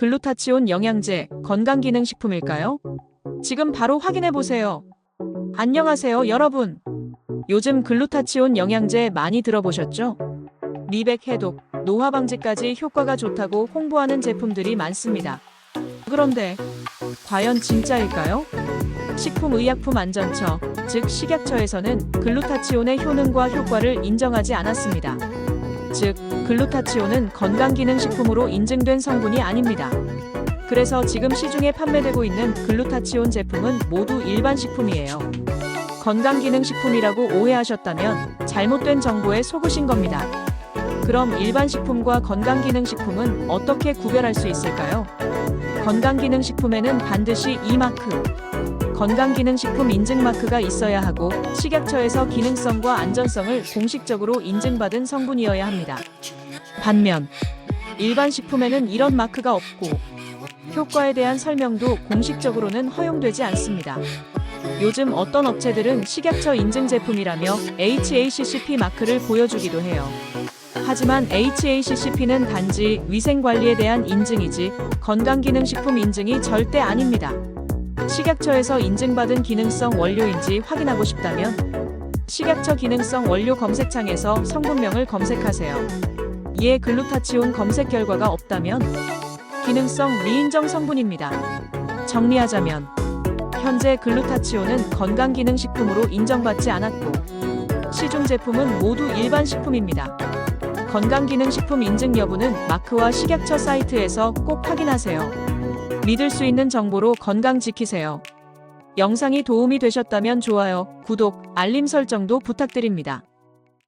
글루타치온 영양제 건강기능식품일까요? 지금 바로 확인해 보세요. 안녕하세요, 여러분. 요즘 글루타치온 영양제 많이 들어보셨죠? 미백 해독, 노화 방지까지 효과가 좋다고 홍보하는 제품들이 많습니다. 그런데 과연 진짜일까요? 식품의약품안전처, 즉 식약처에서는 글루타치온의 효능과 효과를 인정하지 않았습니다. 즉, 글루타치온은 건강기능식품으로 인증된 성분이 아닙니다. 그래서 지금 시중에 판매되고 있는 글루타치온 제품은 모두 일반 식품이에요. 건강기능식품이라고 오해하셨다면 잘못된 정보에 속으신 겁니다. 그럼 일반 식품과 건강기능식품은 어떻게 구별할 수 있을까요? 건강기능식품에는 반드시 이 마크, 건강기능식품 인증 마크가 있어야 하고 식약처에서 기능성과 안전성을 공식적으로 인증받은 성분이어야 합니다. 반면 일반 식품에는 이런 마크가 없고 효과에 대한 설명도 공식적으로는 허용되지 않습니다. 요즘 어떤 업체들은 식약처 인증 제품이라며 HACCP 마크를 보여주기도 해요. 하지만 HACCP는 단지 위생관리에 대한 인증이지 건강기능식품 인증이 절대 아닙니다. 식약처에서 인증받은 기능성 원료인지 확인하고 싶다면 식약처 기능성 원료 검색창에서 성분명을 검색하세요. 이에 글루타치온 검색 결과가 없다면 기능성 미인정 성분입니다. 정리하자면 현재 글루타치온은 건강기능식품으로 인정받지 않았고 시중 제품은 모두 일반 식품입니다. 건강기능식품 인증 여부는 마크와 식약처 사이트에서 꼭 확인하세요. 믿을 수 있는 정보로 건강 지키세요. 영상이 도움이 되셨다면 좋아요, 구독, 알림 설정도 부탁드립니다.